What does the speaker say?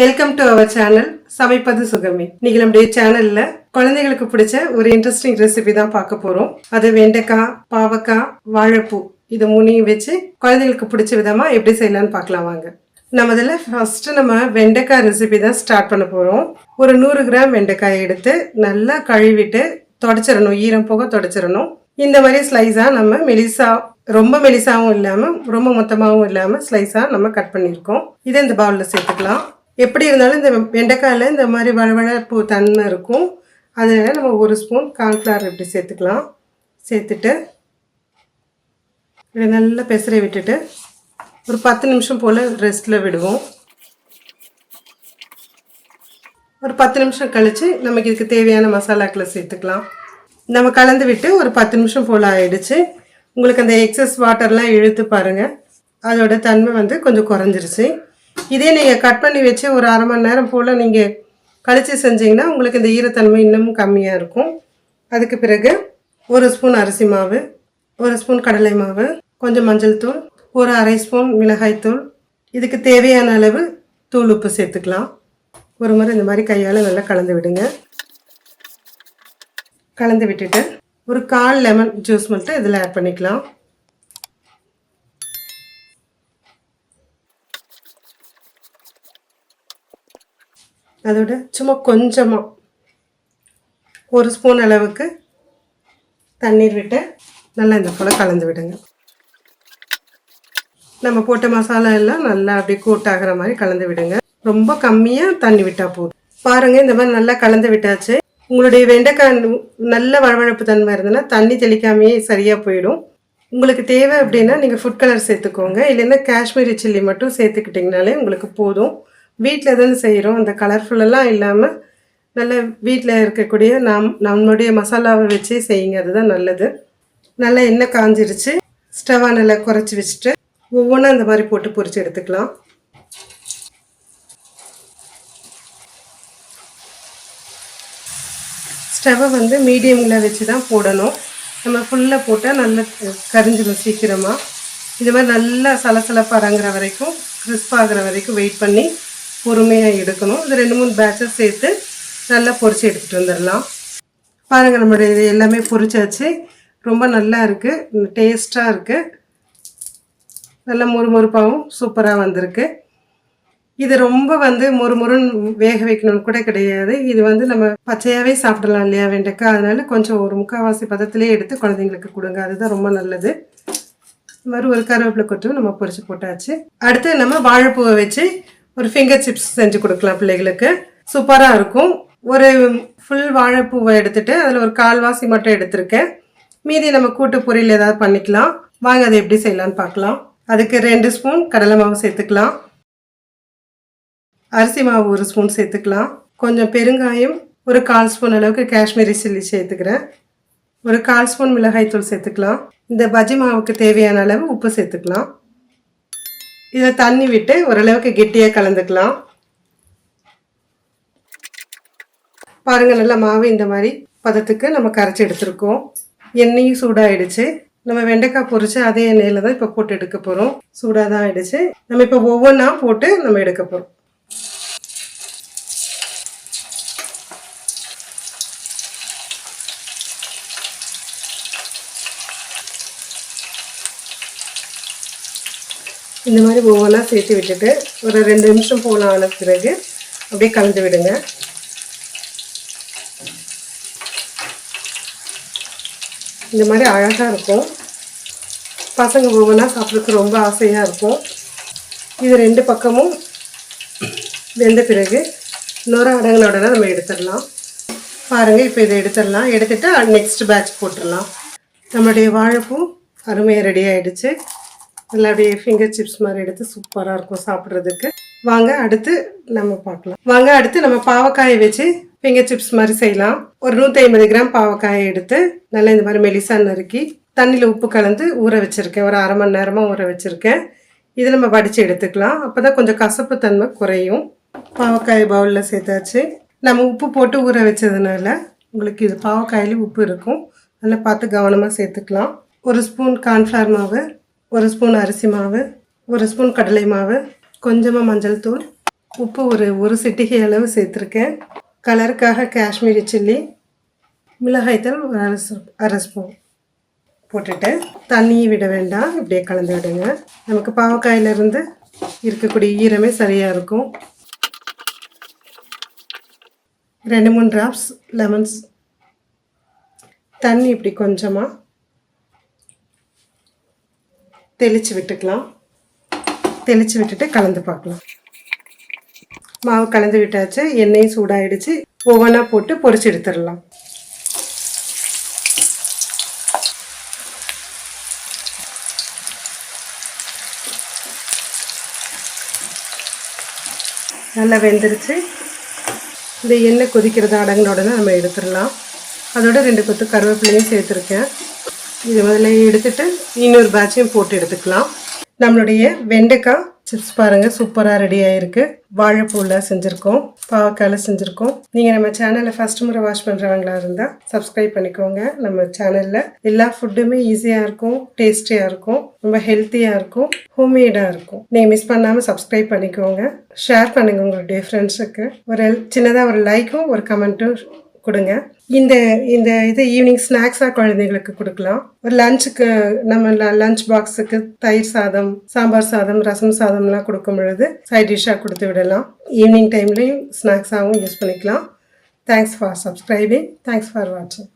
Welcome to அவர் channel சமைப்பது சுகமே. இன்னைக்கு நம்முடைய சேனல்ல குழந்தைகளுக்கு பிடிச்ச ஒரு இன்ட்ரெஸ்டிங் ரெசிபி தான் பார்க்க போறோம். அது வெண்டைக்காய் பாவக்காய் வாழைப்பூ. இது மூணையும் வச்சு குழந்தைகளுக்கு பிடிச்ச விதமா எப்படி செய்யலாம்னு பார்க்கலாம் வாங்க. நம்ம இதில் ஃபஸ்ட்டு நம்ம வெண்டைக்காய் ரெசிபி தான் ஸ்டார்ட் பண்ண போகிறோம் ஒரு நூறு கிராம் வெண்டைக்காயை எடுத்து நல்லா கழுவிட்டு தொடச்சிடணும். ஈரம் போக தொடச்சிடணும். இந்த மாதிரி ஸ்லைஸாக நம்ம மெலிசா ரொம்ப மெலிசாவும் இல்லாமல் ரொம்ப மொத்தமாகவும் இல்லாமல் ஸ்லைஸாக நம்ம கட் பண்ணியிருக்கோம். இதை இந்த பவுலில் சேர்த்துக்கலாம். எப்படி இருந்தாலும் இந்த வெண்டைக்காயில் இந்த மாதிரி வளவழப்பு தன்மை இருக்கும். அதில் நம்ம ஒரு ஸ்பூன் கார்ன்ஃப்ளவர் இப்படி சேர்த்துக்கலாம். சேர்த்துட்டு இதை நல்லா பெசரை விட்டுட்டு ஒரு பத்து நிமிஷம் போல் ரெஸ்ட்டில் விடுவோம். ஒரு பத்து நிமிஷம் கழித்து நமக்கு இதுக்கு தேவையான மசாலாக்களை சேர்த்துக்கலாம். நம்ம கலந்து விட்டு ஒரு பத்து நிமிஷம் போல் ஆயிடுச்சு. உங்களுக்கு அந்த எக்ஸஸ் வாட்டர்லாம் இழுத்து பாருங்கள் அதோட தன்மை வந்து கொஞ்சம் குறைஞ்சிருச்சு. இதே நீங்கள் கட் பண்ணி வச்சு ஒரு அரை மணி நேரம் போல் நீங்கள் கழித்து செஞ்சீங்கன்னா உங்களுக்கு இந்த ஈரத்தன்மை இன்னமும் கம்மியாக இருக்கும். அதுக்கு பிறகு ஒரு ஸ்பூன் அரிசி மாவு ஒரு ஸ்பூன் கடலை மாவு கொஞ்சம் மஞ்சள் தூள் ஒரு அரை ஸ்பூன் மிளகாய் தூள். இதுக்கு தேவையான அளவு தூள் உப்பு சேர்த்துக்கலாம். ஒரு முறை இந்த மாதிரி கையால் நல்லா கலந்து விடுங்க. கலந்து விட்டுட்டு ஒரு கால் லெமன் ஜூஸ் மட்டும் இதில் ஆட் பண்ணிக்கலாம். அதோட சும்மா கொஞ்சமாக ஒரு ஸ்பூன் அளவுக்கு தண்ணீர் விட்டு நல்லா இந்த போல் கலந்து விடுங்க. நம்ம போட்ட மசாலா எல்லாம் நல்லா அப்படியே கூட்டாகிற மாதிரி கலந்து விடுங்க. ரொம்ப கம்மியாக தண்ணி விட்டால் போதும். பாருங்கள் இந்த மாதிரி நல்லா கலந்து விட்டாச்சு. உங்களுடைய வெண்டைக்காய் நல்ல வழவழப்பு தன்மை இருந்ததுன்னா தண்ணி தெளிக்காமையே சரியாக போயிடும். உங்களுக்கு தேவை அப்படின்னா நீங்கள் ஃபுட் கலர் சேர்த்துக்கோங்க. இல்லைன்னா காஷ்மீரி சில்லி மட்டும் சேர்த்துக்கிட்டிங்கனாலே உங்களுக்கு போதும். வீட்டில் தான் செய்கிறோம் அந்த கலர்ஃபுல்லெல்லாம் இல்லாமல் நல்ல வீட்டில் இருக்கக்கூடிய நம் நம்மளுடைய மசாலாவை வச்சு செய்யுங்க. அதுதான் நல்லது. நல்லா எண்ணெய் காஞ்சிருச்சு. ஸ்டவ்வை நல்லா குறைச்சி வச்சுட்டு ஒவ்வொன்றா இந்த மாதிரி போட்டு பொறிச்சு எடுத்துக்கலாம். ஸ்டவ்வை வந்து மீடியமில் வச்சு தான் போடணும். நம்ம ஃபுல்லாக போட்டால் நல்லா கரிஞ்சிடும் சீக்கிரமாக இது மாதிரி நல்லா சலசலப்பு அடங்குற வரைக்கும் கிறிஸ்பாகிற வரைக்கும் வெயிட் பண்ணி பொறுமையாக எடுக்கணும். இது ரெண்டு மூணு பேட்சஸ் சேர்த்து நல்லா பொறிச்சு எடுத்துகிட்டு வந்துடலாம். பாருங்கள் நம்மளுடைய இது எல்லாமே பொரிச்சாச்சு. ரொம்ப நல்லா இருக்குது டேஸ்ட்டாக இருக்குது நல்லா முறுமுறுப்பாகவும் சூப்பராக வந்திருக்கு. இது ரொம்ப வந்து முறுமுறுன்னு வேக வைக்கணும்னு கூட கிடையாது. இது வந்து நம்ம பச்சையாகவே சாப்பிடலாம் இல்லையா வெண்டைக்காய்? அதனால கொஞ்சம் ஒரு முக்கால்வாசி பதத்திலே எடுத்து குழந்தைங்களுக்கு கொடுங்க. அதுதான் ரொம்ப நல்லது. இந்த மாதிரி ஒரு கருவேப்பிலை கொட்டும் நம்ம பொறிச்சு போட்டாச்சு. அடுத்து நம்ம வாழைப்பூவை வச்சு ஒரு ஃபிங்கர் சிப்ஸ் செஞ்சு கொடுக்கலாம் பிள்ளைகளுக்கு. சூப்பராக இருக்கும். ஒரு ஃபுல் வாழைப்பூவை எடுத்துட்டு அதில் ஒரு கால்வாசி மட்டும் எடுத்திருக்கேன். மீதி நம்ம கூட்டு பொரியல் ஏதாவது பண்ணிக்கலாம். வாங்க அதை எப்படி செய்யலான்னு பார்க்கலாம். அதுக்கு ரெண்டு ஸ்பூன் கடலை மாவு சேர்த்துக்கலாம். அரிசி மாவு ஒரு ஸ்பூன் சேர்த்துக்கலாம். கொஞ்சம் பெருங்காயம் ஒரு கால் ஸ்பூன் அளவுக்கு காஷ்மீரி சில்லி சேர்த்துக்கிறேன். ஒரு கால் ஸ்பூன் மிளகாய் தூள் சேர்த்துக்கலாம். இந்த பஜ்ஜி மாவுக்கு தேவையான அளவு உப்பு சேர்த்துக்கலாம். இதை தண்ணி விட்டு ஓரளவுக்கு கெட்டியாக கலந்துக்கலாம். பாருங்கள் நல்லா மாவு இந்த மாதிரி பதத்துக்கு நம்ம கரைச்சி எடுத்துருக்கோம். எண்ணெயும் சூடாகிடுச்சு நம்ம வெண்டைக்காய் பொறிச்சு அதே எண்ணெயில் தான் இப்போ போட்டு எடுக்க போகிறோம் சூடாக தான் ஆகிடுச்சு நம்ம இப்போ ஒவ்வொன்றா போட்டு நம்ம எடுக்க போகிறோம் இந்த மாதிரி ஒவ்வொன்றா சேர்த்து விட்டுட்டு ஒரு ரெண்டு நிமிஷம் போல ஆன பிறகு அப்படியே கலந்து விடுங்க. இந்த மாதிரி அழகாக இருக்கும். பசங்க ஒவ்வொன்றா சாப்பிட்றதுக்கு ரொம்ப ஆசையாக இருக்கும். இது ரெண்டு பக்கமும் வெந்த பிறகு நுர அடங்களோட நம்ம எடுத்துடலாம். பாருங்கள் இப்போ இதை எடுத்துடலாம். எடுத்துகிட்டு நெக்ஸ்ட் பேட்ச் போட்டுடலாம். நம்மளுடைய வாழைப்பூ அருமையாக ரெடி ஆகிடுச்சு நல்லா அப்படியே ஃபிங்கர் சிப்ஸ் மாதிரி எடுத்து சூப்பராக இருக்கும் சாப்பிட்றதுக்கு. வாங்க அடுத்து நம்ம பார்க்கலாம். வாங்க அடுத்து நம்ம பாவக்காயை வச்சு ஃபிங்கர் சிப்ஸ் மாதிரி செய்யலாம். ஒரு நூற்றி ஐம்பது கிராம் பாவக்காயை எடுத்து நல்லா இந்த மாதிரி மெலிசா நறுக்கி தண்ணியில் உப்பு கலந்து ஊற வச்சுருக்கேன். ஒரு அரை மணி நேரமாக ஊற வச்சுருக்கேன். இதை நம்ம வடித்து எடுத்துக்கலாம். அப்போ தான் கொஞ்சம் கசப்பு தன்மை குறையும். பாவக்காய் பவுலில் சேர்த்தாச்சு. நம்ம உப்பு போட்டு ஊற வச்சதுனால உங்களுக்கு இது பாவக்காயில உப்பு இருக்கும். நல்லா பார்த்து கவனமாக சேர்த்துக்கலாம். ஒரு ஸ்பூன் கார்ன்ஃப்ளவர் மாவு ஒரு ஸ்பூன் அரிசி மாவு ஒரு ஸ்பூன் கடலை மாவு கொஞ்சமாக மஞ்சள் தூள் உப்பு ஒரு ஒரு சிட்டிகை அளவு சேர்த்துருக்கேன். கலருக்காக காஷ்மீரி சில்லி மிளகாய்த்தூள் ஒரு அரை அரை ஸ்பூன் போட்டுட்டு தண்ணியை விட வேண்டாம் இப்படியே கலந்து விடுங்க. நமக்கு பாவக்காயிலிருந்து இருக்கக்கூடிய ஈரமே சரியாக இருக்கும். ரெண்டு மூணு ட்ராப்ஸ் லெமன்ஸ் தண்ணி இப்படி கொஞ்சமாக தெளித்து விட்டுக்கலாம். தெளித்து விட்டுட்டு கலந்து பார்க்கலாம். மாவு கலந்து விட்டாச்சு. எண்ணெயும் சூடாயிடுச்சு. ஒவ்வொன்றா போட்டு பொரிச்சு எடுத்துடலாம். நல்லா வெந்துருச்சு. இந்த எண்ணெய் கொதிக்கிறது அடங்கின உடனே நம்ம எடுத்துடலாம். அதோட ரெண்டு கொத்து கருவேப்பிலையும் சேர்த்துருக்கேன். இது முதல்ல எடுத்துட்டு இன்னொரு பேட்சையும் போட்டு எடுத்துக்கலாம். நம்மளுடைய வெண்டைக்காய் சிப்ஸ் பாருங்கள் சூப்பராக ரெடி ஆகிருக்கு வாழைப்பூவில் செஞ்சுருக்கோம் பாவக்காயில் செஞ்சுருக்கோம். நீங்கள் நம்ம சேனலில் ஃபஸ்ட் முறை வாஷ் பண்ணுறவங்களா இருந்தால் சப்ஸ்கிரைப் பண்ணிக்கோங்க. நம்ம சேனலில் எல்லா ஃபுட்டுமே ஈஸியாக இருக்கும் டேஸ்டியாக இருக்கும் ரொம்ப ஹெல்த்தியாக இருக்கும் ஹோம்மேடாக இருக்கும். நீங்கள் மிஸ் பண்ணாமல் சப்ஸ்கிரைப் பண்ணிக்கோங்க. ஷேர் பண்ணுங்கள் உங்களுடைய ஃப்ரெண்ட்ஸுக்கு ஒரு சின்னதாக ஒரு லைக்கும் ஒரு கமெண்ட்டும் கொடுங்க. இந்த இந்த இது ஈவினிங் ஸ்நாக்ஸாக குழந்தைங்களுக்கு கொடுக்கலாம். ஒரு லஞ்சுக்கு நம்ம லஞ்ச் பாக்ஸுக்கு தயிர் சாதம் சாம்பார் சாதம் ரசம் சாதம்லாம் கொடுக்கும் பொழுது சைட் டிஷ்ஷாக கொடுத்து விடலாம். ஈவினிங் டைம்லேயும் ஸ்நாக்ஸாகவும் யூஸ் பண்ணிக்கலாம். Thanks for subscribing thanks for வாட்சிங்